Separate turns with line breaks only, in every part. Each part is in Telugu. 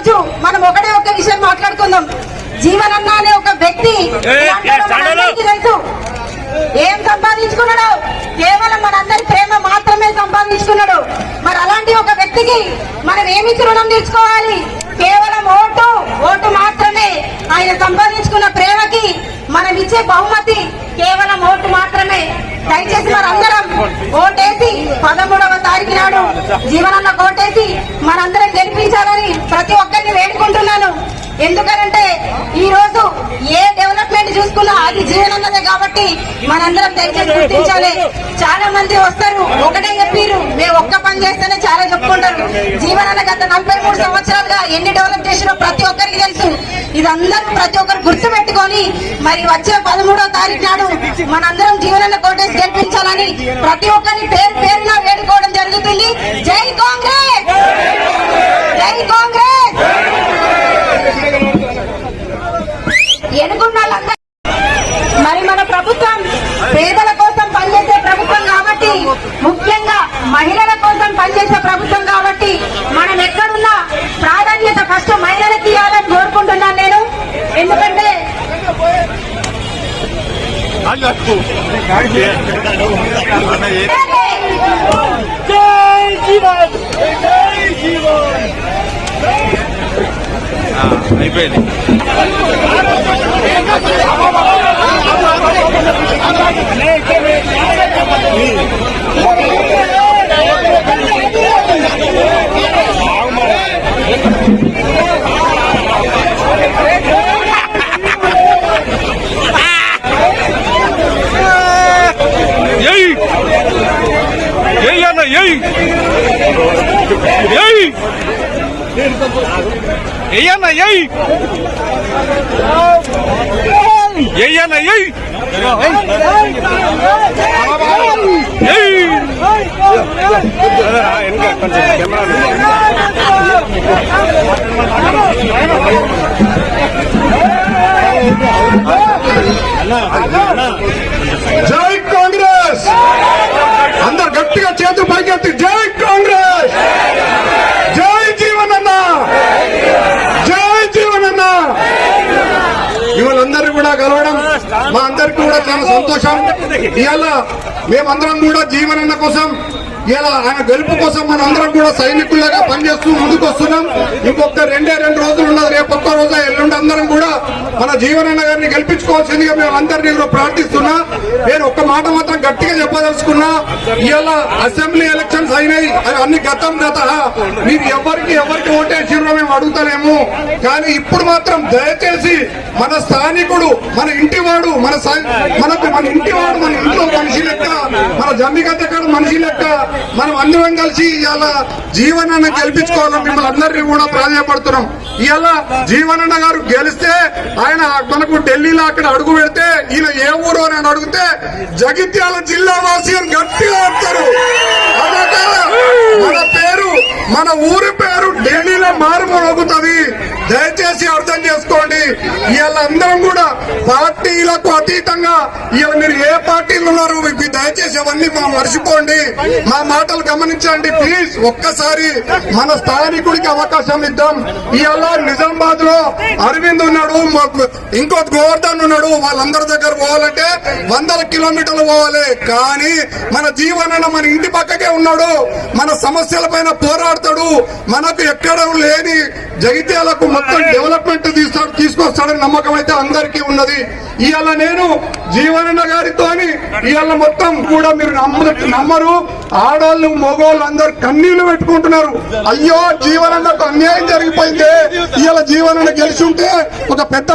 రోజు మనం ఒకటే ఒక విషయం మాట్లాడుకుందాం. జీవనన్న అనే ఒక వ్యక్తి తెలుసు. ఏం సంపాదించుకున్నాడు? కేవలం మనందరి ప్రేమ మాత్రమే సంపాదించుకున్నాడు. మరి అలాంటి ఒక వ్యక్తికి మనం ఏమి రుణం తీర్చుకోవాలి? కేవలం ఓటు ఓటు మాత్రమే. ఆయన సంపాదించుకున్న ప్రేమకి మనం ఇచ్చే బహుమతి కేవలం ఓటు మాత్రమే. దయచేసి మనందరం ఓటేసి పదమూడవ తారీఖు నాడు జీవనన్న ఓటేసి మనందరం గెలిపించాలని ప్రతి ఒక్కరిని వేడుకుంటున్నాను. ఎందుకనంటే ఈ రోజు ఏ డెవలప్మెంట్ చూసుకున్నా అది జీవనన్నదే కాబట్టి మనందరం దయచేసి గుర్తించాలి. చాలా మంది వస్తారు ఒకటే చెప్పారు మేము ఒక్క పని చేస్తేనే చాలా చెప్పుకుంటారు. జీవనన్న గత నలభై మూడు సంవత్సరాలుగా ఎన్ని డెవలప్ చేసినో ప్రతి ఒక్కరికి తెలుసు. ఇదందరూ ప్రతి ఒక్కరు గుర్తు పెట్టుకొని మరి వచ్చే పదమూడవ తారీఖు నాడు మనందరం జీవనన్న కోటేసి గెలిపించాలని ప్రతి ఒక్కరిని పేరు పేరున వేడుకోవడం జరుగుతుంది. జై కాంగ్రెస్! జై కాంగ్రెస్! ఎనుకున్న ప్రభుత్వం పేదల కోసం పనిచేసే ప్రభుత్వం కాబట్టి ముఖ్యంగా మహిళల కోసం పనిచేసే ప్రభుత్వం కాబట్టి మనం ఎక్కడున్నా ప్రాధాన్యత ఫస్ట్ మహిళలకు ఇవ్వాలని కోరుకుంటున్నాను నేను. ఎందుకంటే
జై జీవన్! జై జీవన్!
అయిపోయింది. ఏయ్ ఏయ్ అన్న ఏయ్
జై కాంగ్రెస్ అందరు గట్టిగా చేతులు పైకెత్తి జై కాంగ్రెస్ జై జీవన్ అన్న జై జీవన్ అన్న ఇవాళందరూ కూడా కలవడం మా అందరికి కూడా చాలా సంతోషం ఇవాళ మేమందరం కూడా జీవనన్న కోసం ఇలా ఆయన గెలుపు కోసం మన అందరం కూడా సైనికుల్లాగా పనిచేస్తూ ముందుకు వస్తున్నాం ఇంకొక రెండే రెండు రోజులు ఉన్నది రేపు ఒక్క రోజు ఎల్లుండి అందరం కూడా మన జీవనన్న గారిని గెలిపించుకోవాల్సిందిగా మేము అందరినీ ప్రార్థిస్తున్నా. నేను ఒక్క మాట మాత్రం గట్టిగా చెప్పదలుచుకున్నా ఇవాళ అసెంబ్లీ ఎలక్షన్స్ అయినాయి అవి అన్ని గతం గత మీరు ఎవరికి ఎవరికి ఓటేసిరో మేము అడుగుతలేము. కానీ ఇప్పుడు మాత్రం దయచేసి మన స్థానికుడు మన ఇంటివాడు మన మనకు మన ఇంటివాడు మన ఇంట్లో మనిషి లెక్క మన జమ్మికత్త కాడ మనిషి లెక్క మనం అందరం కలిసి ఇవాళ జీవనాన్ని గెలిపించుకోవాలని మిమ్మల్ని అందరినీ కూడా ప్రాధాన్యపడుతున్నాం. ఇవాళ జీవనన్న గారు గెలిస్తే ఆయన మనకు ఢిల్లీలో అక్కడ అడుగు పెడితే ఈయన ఏ ఊరు అని అడిగితే జగిత్యాల జిల్లా వాసి అని గట్టిగా చెప్తారు. మన పేరు మన ఊరి పేరు ఢిల్లీలో మారుమోగుతుంది దయచేసి అర్థం చేసుకోండి. ఇవాళ అందరం కూడా పార్టీలకు అతీతంగా ఇవాళ మీరు ఏ పార్టీలు ఉన్నారు? దయచేసి అవన్నీ మా మర్చిపోండి. మా మాటలు గమనించండి ప్లీజ్ ఒక్కసారి మన స్థానికుడికి అవకాశం ఇద్దాం. ఇవాళ నిజామాబాద్లో అరవింద్ ఉన్నాడు మాకు ఇంకో గోవర్ధన్ ఉన్నాడు. వాళ్ళందరి దగ్గర పోవాలంటే వందల కిలోమీటర్లు పోవాలి. కానీ మన జీవనన్న మన ఇంటి పక్కకే ఉన్నాడు. మన సమస్యల పైన పోరాడతాడు. మనకు ఎక్కడ లేని జగిత్యాలకు మొత్తం డెవలప్మెంట్ తీస్తాడు తీసుకొస్తాడని నమ్మకం అయితే అందరికీ ఉన్నది. ఇవాళ నేను జీవనన్న గారితో ఇవాళ మొత్తం కూడా మీరు నమ్మ నమ్మరు. ఆడవాళ్ళు మగవాళ్ళు అందరు కన్నీళ్ళు పెట్టుకుంటున్నారు. అయ్యో జీవనంలో అన్యాయం జరిగిపోయింది. ఇవాళ జీవనన్న గెలిచి ఉంటే ఒక పెద్ద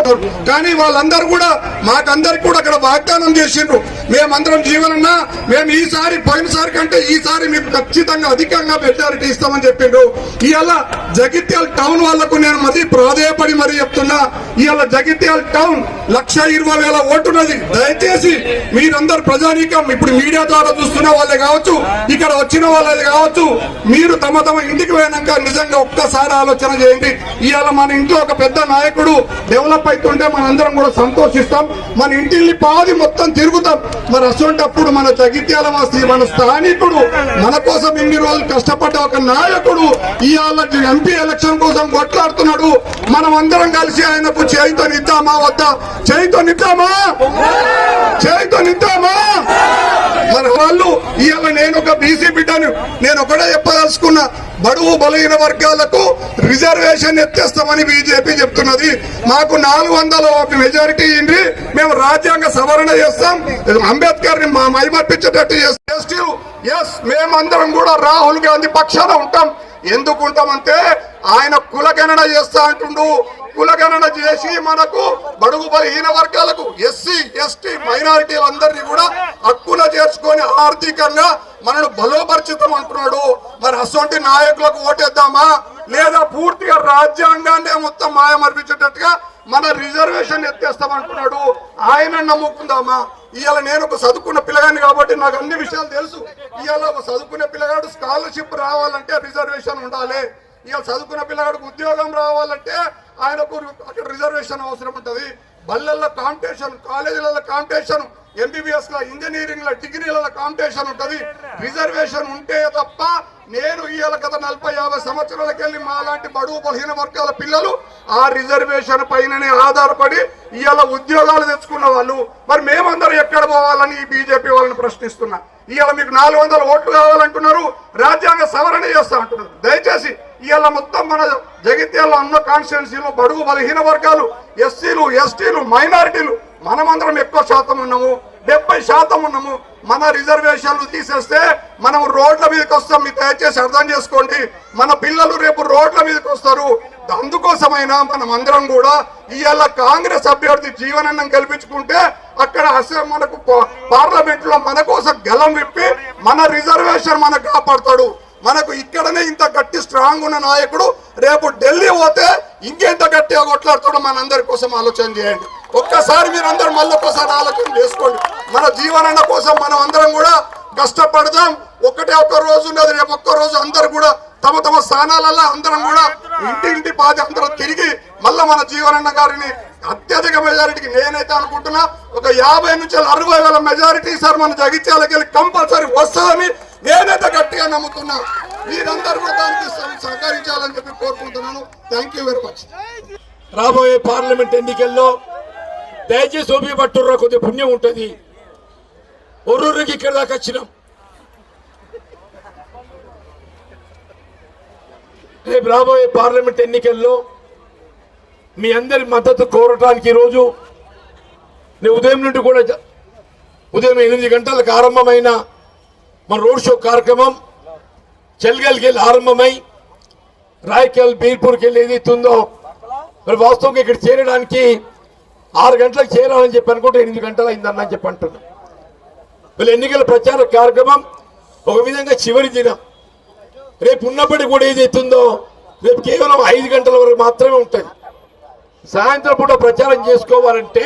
కానీ వాళ్ళందరూ కూడా మాకందరికి కూడా అక్కడ వాగ్దానం చేసిండ్రు. మేమందరం జీవనన్నా మేము ఈసారి పోయినసారి కంటే ఈసారి మీకు ఖచ్చితంగా అధికంగా మెజారిటీ ఇస్తామని చెప్పిండ్రు. ఇవాళ జగిత్యాల టౌన్ వాళ్ళకు నేను మరీ ప్రాధేయపడి మరీ చెప్తున్నా ఇవాళ జగిత్యాల టౌన్ లక్ష లక్ష ఇరవై వేల ఓటున్నది దయచేసి మీరందరు ప్రజానీకం ఇప్పుడు మీడియా ద్వారా చూస్తున్న వాళ్ళే కావచ్చు ఇక్కడ వచ్చిన వాళ్ళే కావచ్చు మీరు తమ తమ ఇంటికి పోయినాక నిజంగా ఒక్కసారి ఆలోచన చేయండి. ఇవాళ మన ఇంట్లో ఒక పెద్ద నాయకుడు డెవలప్ అవుతుంటే మనందరం కూడా సంతోషిస్తాం. మన ఇంటిని పాది మొత్తం తిరుగుతాం. మరి అసొంటప్పుడు మన జగిత్యాల వాసి మన స్థానికుడు మన కోసం ఇన్ని రోజులు కష్టపడ్డ ఒక నాయకుడు ఇవాళ ఎంపీ ఎలక్షన్ కోసం కొట్లాడుతున్నాడు. మనం అందరం కలిసి ఆయనకు చేయితో నిద్దామా వద్దా? చేయితో నిద్దామా? చేయితో నిద్దామా? వాళ్ళు ఇవాళ నేను ఒక బీసీ బిడ్డను. నేను ఒకటే చెప్పదలుచుకున్నా బడుగు బలహీన వర్గాలకు రిజర్వేషన్ ఎత్తేస్తామని బీజేపీ చెప్తున్నది. మాకు నాలుగు వందల మెజారిటీ ఇండి మేము రాజ్యాంగ సవరణ చేస్తాం. అంబేద్కర్ని మా మైమర్పించేటట్టు చేస్తాం. ఎస్ మేమందరం కూడా రాహుల్ గాంధీ పక్షాన ఉంటాం. ఎందుకు ఉంటామంటే ఆయన కులగణన చేస్తా అంటుండు. కులగణన చేసి మనకు బడుగు బలహీన వర్గాలకు ఎస్సీ ఎస్టీ మైనారిటీలందరినీ కూడా హక్కున చేర్చుకొని ఆర్థికంగా మనను బలోపరిచితం అంటున్నాడు. మరి అసొంటి నాయకులకు ఓటేద్దామా? లేదా పూర్తిగా రాజ్యాంగాన్ని మొత్తం మాయమర్పించేటట్టుగా మన రిజర్వేషన్ ఎత్తేస్తామంటున్నాడు. ఆయన నమ్ముకుందామా? ఇవాళ నేను ఒక చదువుకున్న పిల్లగాని కాబట్టి నాకు అన్ని విషయాలు తెలుసు. ఇవాళ ఒక చదువుకునే పిల్లగాడు స్కాలర్షిప్ రావాలంటే రిజర్వేషన్ ఉండాలి. ఇవాళ చదువుకున్న పిల్లగాడికి ఉద్యోగం రావాలంటే ఆయనకు అక్కడ రిజర్వేషన్ అవసరం ఉంటుంది. బళ్ళల్లో కాంపిటీషన్ కాలేజీలలో కాంపిటీషన్ ఎంబీబీఎస్లో ఇంజనీరింగ్లో డిగ్రీల కాంపిటీషన్ ఉంటది. రిజర్వేషన్ ఉంటే తప్ప నేను ఇవాళ గత నలభై యాభై సంవత్సరాలకి వెళ్ళి మా లాంటి బడుగు బలహీన వర్గాల పిల్లలు ఆ రిజర్వేషన్ పైననే ఆధారపడి ఇవాళ ఉద్యోగాలు తెచ్చుకున్న వాళ్ళు. మరి మేమందరం ఎక్కడ పోవాలని ఈ బీజేపీ వాళ్ళని ప్రశ్నిస్తున్నా. ఇవాళ మీకు నాలుగు వందల ఓట్లు కావాలంటున్నారు. రాజ్యాంగ సవరణ చేస్తా అంటున్నారు. దయచేసి ఇవాళ మొత్తం మన జగిత్యాల అన్న కాన్స్టిట్యున్సీలో బడుగు బలహీన వర్గాలు ఎస్సీలు ఎస్టీలు మైనారిటీలు మనమందరం ఎక్కువ శాతం ఉన్నాము డెబ్బై శాతం ఉన్నాము. మన రిజర్వేషన్లు తీసేస్తే మనం రోడ్ల మీదకి వస్తాం మీరు దయచేసి అర్థం చేసుకోండి. మన పిల్లలు రేపు రోడ్ల మీదకి వస్తారు. అందుకోసమైనా మనం అందరం కూడా ఇవాళ కాంగ్రెస్ అభ్యర్థి జీవనన్నం కల్పించుకుంటే అక్కడ అసెం- మనకు పార్లమెంట్లో మన కోసం గలం విప్పి మన రిజర్వేషన్ మనకు కాపాడతాడు. మనకు ఇక్కడనే ఇంత గట్టి స్ట్రాంగ్ ఉన్న నాయకుడు రేపు ఢిల్లీ పోతే ఇంకెంత గట్టిగా కొట్లాడుతాడు మనందరి కోసం ఆలోచన చేయండి. ఒక్కసారి మీరందరూ మళ్ళీ ఒక్కసారి ఆలోచన చేసుకోండి. మన జీవనన్న కోసం మనం అందరం కూడా కష్టపడదాం. ఒకటే ఒక్క రోజు ఉన్నది రేపు ఒక్క రోజు అందరు కూడా తమ తమ స్థానాలలో అందరం కూడా ఇంటి ఇంటి బాధ అందరం తిరిగి మళ్ళీ మన జీవనన్న గారిని అత్యధిక మెజారిటీకి నేనైతే అనుకుంటున్నా ఒక యాభై నుంచి అరవై వేల మెజారిటీ సార్ మన జగిత్యాలకి వెళ్ళి కంపల్సరీ వస్తుందని నేనైతే గట్టిగా నమ్ముతున్నా. మీరందరూ కూడా దానికి సహకరించాలని చెప్పి కోరుకుంటున్నాను. థ్యాంక్ యూ వెరీ మచ్
రాబోయే పార్లమెంట్ ఎన్నికల్లో దయచేసి ఓపిక పట్టుర్రా కొద్ది పుణ్యం ఉంటుంది. ఒర్రూరికి ఇక్కడ దాకా వచ్చినాం. రేపు రాబోయే పార్లమెంట్ ఎన్నికల్లో మీ అందరి మద్దతు కోరటానికి ఈరోజు నేను ఉదయం నుండి కూడా ఉదయం ఎనిమిది గంటలకు ఆరంభమైన మన రోడ్ షో కార్యక్రమం చెల్గల్కి వెళ్ళి ఆరంభమై రాయకల్ బీర్పూర్కి వెళ్ళి ఏదైతుందో మరి వాస్తవంగా ఇక్కడ చేరడానికి ఆరు గంటలకు చేరాలని చెప్పి అనుకుంటే ఎనిమిది గంటలు అయిందన్న అని చెప్పి అంటున్నా. వీళ్ళ ఎన్నికల ప్రచార కార్యక్రమం ఒక విధంగా చివరి దినం. రేపు ఉన్నప్పటికీ కూడా ఏదైతుందో రేపు కేవలం ఐదు గంటల వరకు మాత్రమే ఉంటుంది. సాయంత్రం పూట ప్రచారం చేసుకోవాలంటే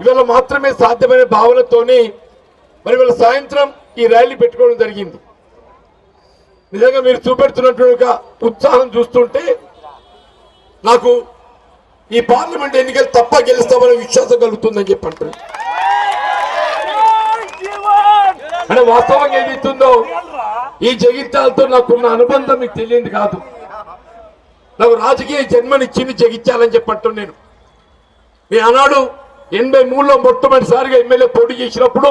ఇవాళ మాత్రమే సాధ్యమైన భావనతోని మరి వీళ్ళ సాయంత్రం ఈ ర్యాలీ పెట్టుకోవడం జరిగింది. నిజంగా మీరు చూపెడుతున్నటువంటి ఉత్సాహం చూస్తుంటే నాకు ఈ పార్లమెంట్ ఎన్నికలు తప్ప గెలుస్తామనే విశ్వాసం కలుగుతుందని చెప్పి అంటున్నాను అంటే వాస్తవంగా ఏదైతుందో ఈ జగిత్యాలతో నాకున్న అనుబంధం మీకు తెలియదు కాదు. నాకు రాజకీయ జన్మనిచ్చింది జగిత్యాలని చెప్పి నేను. మీ ఆనాడు ఎనభై మూడులో మొట్టమొదటిసారిగా ఎమ్మెల్యే పోటీ చేసినప్పుడు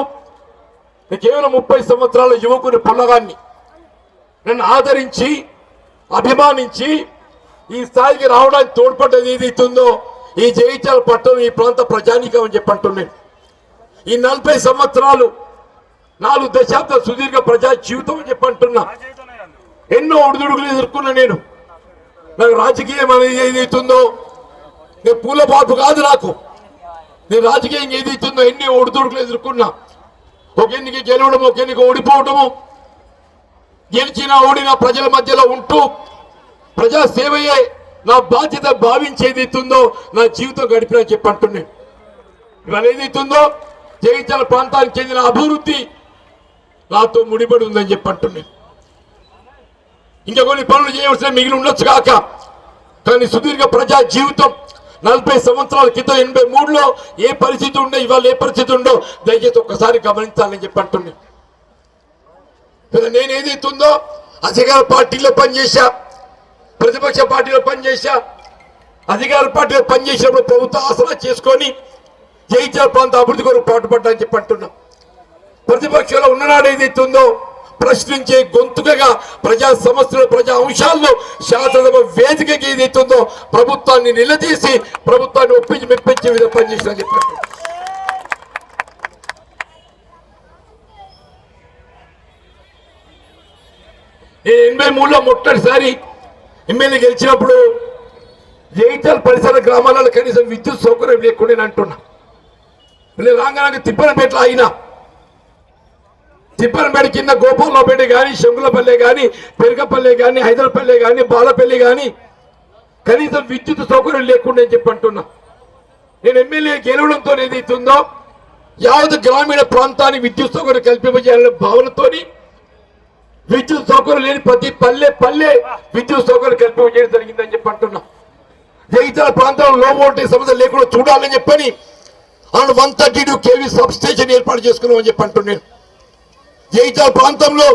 నేను కేవలం ముప్పై సంవత్సరాల యువకుని పొల్లగాన్ని నన్ను ఆదరించి అభిమానించి ఈ స్థాయికి రావడానికి తోడ్పడ్డది ఏదైతుందో ఈ జగిత్యాల పట్టణం ఈ ప్రాంత ప్రజానీకం అని చెప్పంటున్నాను ఈ నలభై సంవత్సరాలు నాలుగు దశాబ్ద సుదీర్ఘ ప్రజా జీవితం అని చెప్పి అంటున్నా ఎన్నో ఒడిదుడుకులు ఎదుర్కొన్నా నేను. నాకు రాజకీయం అనేది ఏదైతుందో నేను పూల పాటు కాదు నాకు. నేను రాజకీయం ఏదైతుందో ఎన్ని ఒడిదుడుకులు ఎదుర్కొన్నా. ఒక గెలవడం ఒక ఓడిపోవడము గెలిచినా ఓడినా ప్రజల మధ్యలో ఉంటూ ప్రజా సేవయే నా బాధ్యత భావించేది ఎత్తుందో నా జీవితం గడిపిన చెప్పి అంటున్నాను ఇవాళ ఏదైతుందో జగిత్యాల ప్రాంతానికి చెందిన అభివృద్ధి నాతో ముడిపడి ఉందని చెప్పి అంటున్నాను ఇంకా కొన్ని పనులు చేయవలసిన మిగిలి ఉండొచ్చు కాక కానీ సుదీర్ఘ ప్రజా జీవితం నలభై సంవత్సరాల క్రితం ఎనభై మూడులో ఏ పరిస్థితి ఉండో ఇవాళ ఏ పరిస్థితి ఉందో దయచేసి ఒక్కసారి గమనించాలని చెప్పి అంటున్నాను నేను ఏదైతుందో అధికార పార్టీలో పనిచేశా. ప్రతిపక్ష పార్టీలో పనిచేశా అధికార పార్టీలో పనిచేసినప్పుడు ప్రభుత్వ ఆసరా చేసుకొని జైత్యాల ప్రాంత అభివృద్ధి కొరకు పాటుపడ్డా అని చెప్పి అంటున్నా. ప్రతిపక్షంలో ఉన్ననాడు ఏదైతే ఉందో ప్రశ్నించే గొంతుకగా ప్రజా సమస్యలు ప్రజా అంశాల్లో శాసనసభ వేదికగా ఏదైతే ఉందో ప్రభుత్వాన్ని నిలదీసి ప్రభుత్వాన్ని ఒప్పించి మెప్పించే విధంగా పనిచేసిన చెప్పారు నేను ఎనభై మూడులో మొట్టటిసారి ఎమ్మెల్యే గెలిచినప్పుడు ఎయిటల్ పరిసర గ్రామాలలో కనీసం విద్యుత్ సౌకర్యం లేకుండా నేను అంటున్నా. నేను రాగానే తిప్పనపేటలో అయినా తిప్పనపేట కింద గోపాలపేట కానీ శంకులపల్లె కానీ పెరగపల్లె కానీ హైదరాపల్లె కానీ బాలపల్లి కానీ కనీసం విద్యుత్ సౌకర్యం లేకుండా అని చెప్పి అంటున్నా. నేను ఎమ్మెల్యే గెలవడంతో ఏదైతుందో యావత్ గ్రామీణ ప్రాంతానికి విద్యుత్ సౌకర్యం కల్పింపజేయాలనే భావనతోని విద్యుత్ సౌకర్యం లేని ప్రతి పల్లె పల్లె విద్యుత్ సౌకర్యం కల్పించడం జరిగిందని చెప్పి అంటున్నా. జగిత్యాల ప్రాంతంలో లో వోల్టేజ్ సమస్య లేకుండా చూడాలని చెప్పని and one thirty two KV substation ఏర్పాటు చేసుకున్నామని చెప్పి అంటున్నాను జగిత్యాల ప్రాంతంలో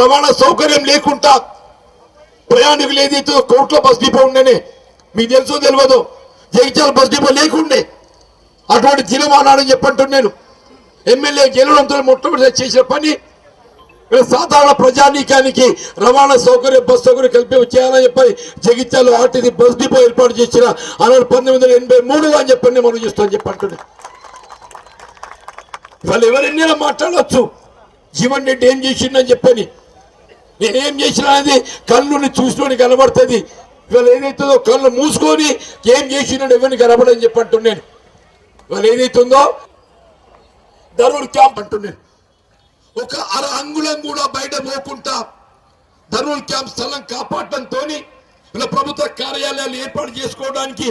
రవాణా సౌకర్యం లేకుండా ప్రయాణికులు ఏదైతే కోట్ల బస్ డిపో ఉండేనే మీకు తెలుసో తెలియదు జగిత్యాల బస్ డిపో లేకుండే అటువంటి దినమానాడని చెప్పంటున్నాను ఎమ్మెల్యే గెలవడంతో మొట్టమొదటి చేసిన పని సాధారణ ప్రజానీకానికి రవాణా సౌకర్యం బస్ సౌకర్యం కల్పి చేయాలని చెప్పి జగిత్యాల ఆర్టీసీ బస్ డిపో ఏర్పాటు చేసిన అన్నాడు పంతొమ్మిది వందల ఎనభై మూడు అని చెప్పండి మనం చూస్తామని చెప్పి అంటున్నాను వాళ్ళు ఎవరెన్నైనా మాట్లాడవచ్చు జీవన్ రెడ్డి ఏం చేసిండని చెప్పని. నేనేం చేసినా అనేది కళ్ళుని చూసినోని కనబడుతుంది. ఇవాళ ఏదైతుందో కళ్ళు మూసుకొని ఏం చేసినాడు ఎవరిని కనబడని చెప్పి అంటున్నాను ఇవాళ ఏదైతుందో ధరుడు క్యాంప్ అంటున్నాను ఒక అర అంగుళం కూడా బయట పోకుండా ధర్మల్ క్యాంప్ స్థలం కాపాడటంతో ఇలా ప్రభుత్వ కార్యాలయాలు ఏర్పాటు చేసుకోవడానికి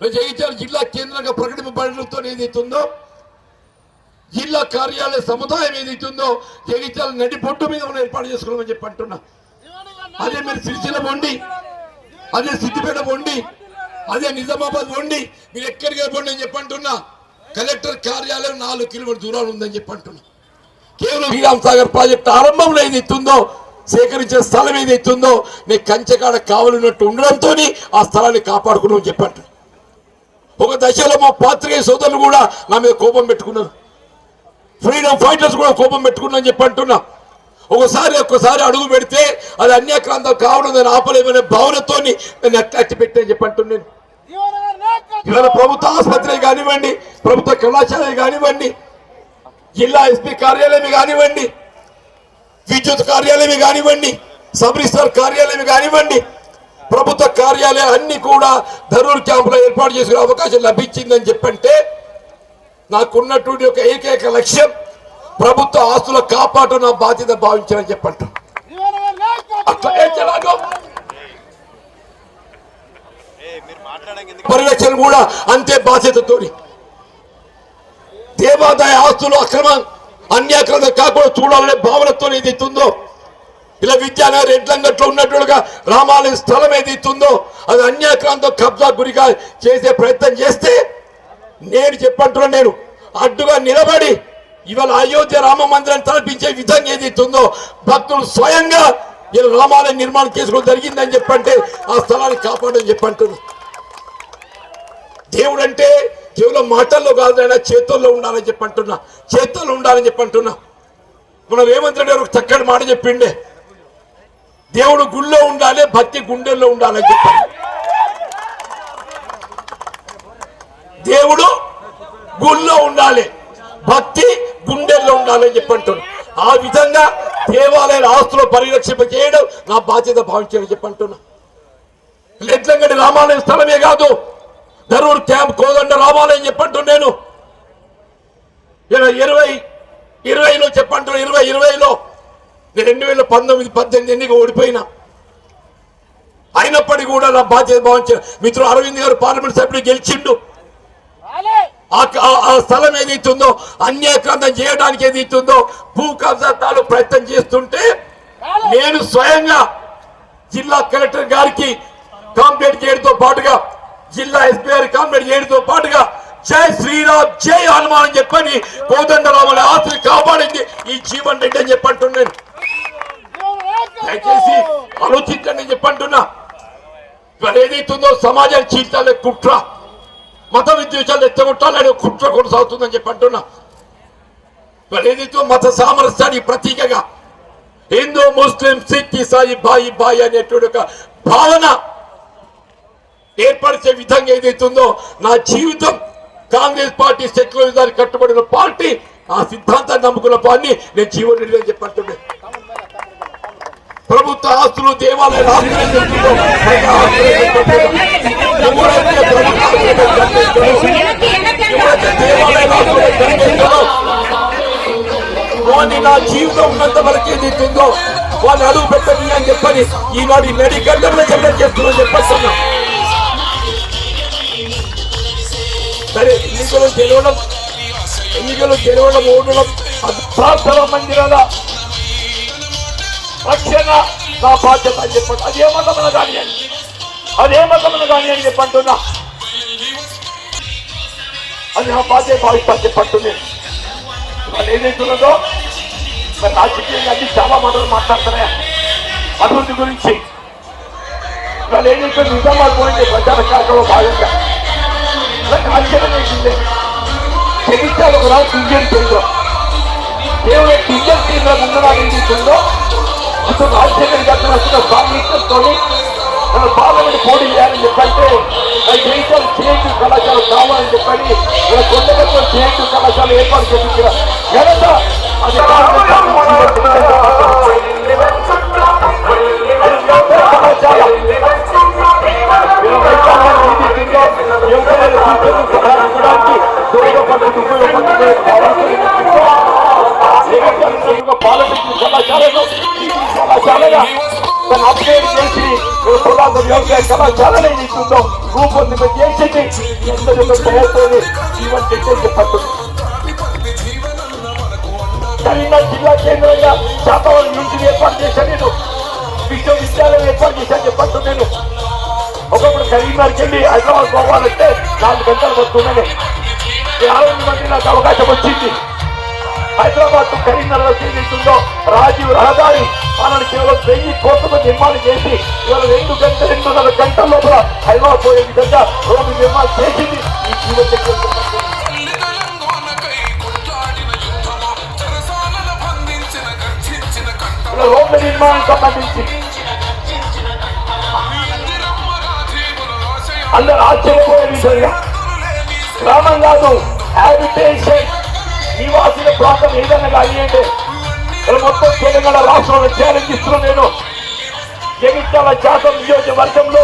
జగిత్యాల జిల్లా కేంద్రంగా ప్రకటింపబడడంతో ఏదైతుందో జిల్లా కార్యాలయ సముదాయం ఏదైతుందో జగిత్యాల నడి బొడ్డు మీద మనం ఏర్పాటు చేసుకోవాలని చెప్పి అంటున్నా. అదే మీరు సిరిసిల్ల వండి అదే సిద్దిపేట వండి అదే నిజామాబాద్ వండి మీరు ఎక్కడికి పోండి అని చెప్పంటున్నా కలెక్టర్ కార్యాలయం నాలుగు కిలోమీటర్ దూరాలు ఉందని చెప్పంటున్నా కేవలం శ్రీరామ్ సాగర్ ప్రాజెక్ట్ ఆరంభంలో ఏదైతుందో సేకరించే స్థలం ఏదైతుందో నీ కంచెకాడ కావలినట్టు ఉండడంతో ఆ స్థలాన్ని కాపాడుకున్నామని చెప్పండి. ఒక దశలో మా పాత్రికేయ సోదరులు కూడా నా మీద కోపం పెట్టుకున్నారు. ఫ్రీడమ్ ఫైటర్స్ కూడా కోపం పెట్టుకున్నా చెప్పి అంటున్నా. ఒకసారి ఒక్కసారి అడుగు పెడితే అది అన్యాక్రాంతం కావడం దాన్ని ఆపలేమనే భావనతో నేను అట్టి పెట్టని చెప్పి అంటున్నాను ఇవాళ ప్రభుత్వ ఆసుపత్రి కానివ్వండి ప్రభుత్వ కళాశాల కానివ్వండి జిల్లా ఎస్పీ కార్యాలయం కానివ్వండి విద్యుత్ కార్యాలయం కానివ్వండి సబ్ రిజిస్టర్ కార్యాలయం కానివ్వండి ప్రభుత్వ కార్యాలయాలు అన్ని కూడా ధరూర్ క్యాంపులో ఏర్పాటు చేసుకునే అవకాశం లభించిందని చెప్పంటే నాకున్నటువంటి ఒక ఏకైక లక్ష్యం ప్రభుత్వ ఆస్తుల కాపాడు నా బాధ్యత భావించాలని చెప్పంట. పరిరక్షణ కూడా అంతే బాధ్యతతోని. దేవాదాయ ఆస్తులు అక్రమ అన్యాక్రమ కాకుండా చూడాలనే భావనతో ఏదైతుందో ఇలా విద్యానగర్ ఎడ్లంగట్లో ఉన్నట్టుగా రామాలయ స్థలం ఏదైతుందో అది అన్యాక్రాంతం కబ్జా గురిగా చేసే ప్రయత్నం చేస్తే నేను చెప్పంటున్నా నేను అడ్డుగా నిలబడి ఇవాళ అయోధ్య రామ మందిరాన్ని తలపించే విధంగా ఏదైతుందో భక్తులు స్వయంగా ఇలా రామాలయ నిర్మాణం చేసుకోవడం జరిగిందని చెప్పంటే ఆ స్థలాన్ని కాపాడని చెప్పంటుంది దేవుడు అంటే కేవలం మాటల్లో కాదు ఆయన చేతుల్లో ఉండాలని చెప్పి అంటున్నా. చేతుల్లో ఉండాలని చెప్పి అంటున్నా. మన రేవంత్ గారు ఒక చక్కటి మాట చెప్పిండే. దేవుడు గుళ్ళో ఉండాలి భక్తి గుండెల్లో ఉండాలని చెప్పాడు దేవుడు గుళ్ళో ఉండాలి భక్తి గుండెల్లో ఉండాలని చెప్పి అంటున్నాడు ఆ విధంగా దేవాలయాల ఆస్తులు పరిరక్షింప చేయడం నా బాధ్యత భావించడం చెప్పి అంటున్నా. లెట్లంగడి రామాలయం స్థలమే కాదు ధరూర్ క్యాంప్ కోదండ రామాలయం చెప్పంటు నేను ఇరవై ఇరవైలో చెప్పంటు ఇరవై ఇరవైలో రెండు వేల పంతొమ్మిది పద్దెనిమిది ఎన్నిక ఓడిపోయినా. అయినప్పటికీ కూడా నా బాధ్యత భావించిన మిత్రుడు అరవింద్ గారు పార్లమెంట్ సభ్యుడు గెలిచిండు. ఆ స్థలం ఏదైతుందో అన్యాక్రాంతం చేయడానికి ఏదైతుందో భూ కబ్జాతాలు ప్రయత్నం చేస్తుంటే నేను స్వయంగా జిల్లా కలెక్టర్ గారికి కాంప్లైంట్ చేయడంతో పాటుగా జిల్లా ఎస్పీఆర్ గారి ఏడుతో పాటుగా జై శ్రీరామ్ జై హనుమాన్ అని చెప్పని కోదండరాముల ఆస్తిని కాపాడింది ఈ జీవన్ రెడ్డి అని చెప్పంటున్నాను. దయచేసి ఆలోచించండి చెప్పంటున్నా. ఏదైతుందో సమాజం చీల్చాలే కుట్ర మత విద్వేషాలు ఎత్తగొట్టాలనే కుట్ర కొనసాగుతుందని చెప్పంటున్నా. ఏదైతే మత సామరస్యానికి ప్రతీకగా హిందూ ముస్లిం సిక్ ఇసాయి బాయి బాయి అనేటువంటి ఒక భావన ఏర్పరిచే విధంగా ఏదైతుందో నా జీవితం కాంగ్రెస్ పార్టీ సెక్యులరిజానికి కట్టుబడిన పార్టీ ఆ సిద్ధాంతాన్ని నమ్ముకున్న పార్టీ నేను జీవన రెడ్డి అని చెప్పంటున్నాను ప్రభుత్వ ఆస్తులు దేవాలయాల ఆస్తులు నా జీవితం ఉన్నంత వరకు ఏదైతుందో వాళ్ళు అడుగు పెట్టని అని చెప్పని ఈనాడు ఈ నడి గడ్డంలో చెప్పని చేస్తున్నా చెప్పేస్తున్నా సరే ఎన్నికలు గెలవడం ఎన్నికలు గెలవడం ఓడడం అది ప్రార్థన మందిరాల రక్షణ నా బాధ్యత అని చెప్పండి. అదే మతమున కానీ అని. అదే మతమున కానీ అని చెప్పంటున్నా. అది నా బాధ్యత భావిస్తా చెప్పంటుంది వాళ్ళు ఏదైతున్నదో మరి రాజకీయంగా అన్ని చాలా మాటలు మాట్లాడుతున్నాయి? అభివృద్ధి గురించి. వాళ్ళు ఏదైతే నిజామాబాద్ పోయింది ప్రచార కార్యక్రమంలో భాగంగా నాకు ఆశ్చర్యం వేసింది. జగిత్యాల ఒక రాజు ఇండియన్ కేంద్రం కేవలం ఇండియన్ కేంద్రం ఉండడానికి ఏదైతుందో అసలు రాజశేఖర్ గారు వచ్చిన సామీత్యంతో మన పార్లమెంట్ పోటీ చేయాలని చెప్పంటే మన జగిత్యాల చేయించు కళాశాల కావాలని చెప్పని మన కొండగట్లో చేయించు కళాశాల ఏర్పాటు చేయించిన ఘనత అది కళాశాలగా తను అప్డేట్ చేసి పురాతన వ్యవసాయ కళాశాలలో ఇస్తుందో రూపొందింప చేసింది ఎందరో ప్రయత్నం ఇవన్నీ చెప్పట్టు కరీంనగర్ జిల్లా కేంద్రంగా శాతవాహన యూనివర్సిటీ ఏర్పాటు చేశాను నేను విశ్వవిద్యాలయం ఏర్పాటు చేశాను చెప్పచ్చు నేను. ఒకప్పుడు కరీంనగర్కి హైదరాబాద్ పోవాలంటే నాలుగు గంటలు వస్తుందని యాభై మంది నాకు అవకాశం వచ్చింది. హైదరాబాద్ కరీంనగర్ ఏదైతుందో రాజీవ్ రహదారి మనల్ని కేవలం వెయ్యి కోట్లతో నిర్మాణం చేసి ఇవాళ రెండు గంటల రెండున్నర గంటల లోపల హైదరాబాద్ పోయే విధంగా రోడ్డు నిర్మాణం చేసింది ఈ జీవన రోడ్ల నిర్మాణం సంబంధించి అందరూ ఆశ్చర్యపోయే విధంగా గ్రామం కాదు హ్యాబిటేషన్ నివాసుల ప్రాంతం ఏదైనా కానీ అంటే మొత్తం తెలంగాణ రాష్ట్రంలో ఛాలెంజ్ ఇస్తున్నాను నేను. జగిత్యాల శాతం నియోజకవర్గంలో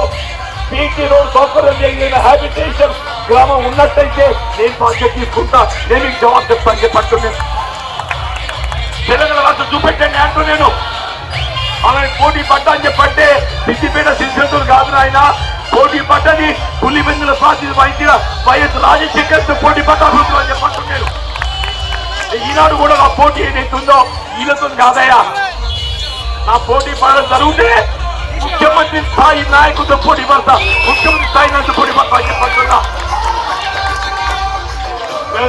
బీటీ రోడ్ సౌకర్యం జరిగిన హ్యాబిటేషన్ గ్రామం ఉన్నట్టయితే నేను బాధ్యత తీసుకుంటా. నేను మీకు జవాబు చెప్తాను చెప్పంటున్నాను తెలంగాణ రాష్ట్రం చూపెట్టండి అంటూ నేను. ఆమె పోటీ పడ్డా అని చెప్పంటే సిద్దిపేట శిశుతులు కాదు ఆయన పోటీ పడ్డది. పులిబెందుల స్వాతి వైద్య వైఎస్ రాజశేఖర్తో పోటీ పడ్డా అని చెప్పంటున్నాను ఈనాడు కూడా నా పోటీ ఏదైతుందో ఈయనతో కాదయ్యా. నా పోటీ పడడం జరిగితే ముఖ్యమంత్రి స్థాయి నాయకుడితో పోటీ పడతా. ముఖ్యమంత్రి స్థాయి నాయకుడితో పోటీ పడతా అని చెప్పంటున్నా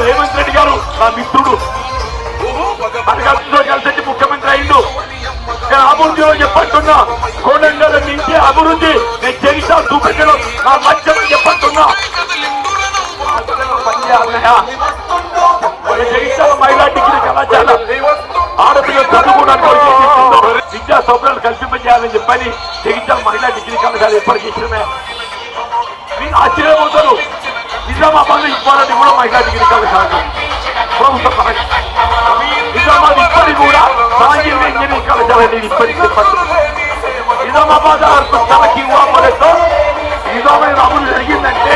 రేవంత్ రెడ్డి గారు నా మిత్రుడు. కలిసి ముఖ్యమంత్రి నేను అభివృద్ధిలో చెప్పంటున్నా. కోడంగల్ నుంచి అభివృద్ధి నేను జగితా చూపెట్టడం నా మధ్యం చెప్పంటున్నా. పనిచేయాలన్నయ్యా. మన జగిత్యాల మహిళా డిగ్రీ కళాశాల. ఆడపిల్ల చదువుకోవడానికి ఉద్దేశిస్తుందో విద్యా సౌకర్యాలు కల్పింపజేయాలని చెప్పని జగిత్యాల మహిళా డిగ్రీ కళాశాల ఏర్పాటు చేసినమే మీరు ఆశ్చర్యపోతారు. నిజామాబాద్ ఇవ్వాలని కూడా మహిళా డిగ్రీ కళాశాల అనేది విస్మరించబట్టు నిజామాబాద్ ఆర్పస్తాలకి ఇవ్వబడతో నిజామైన అమలు జరిగిందంటే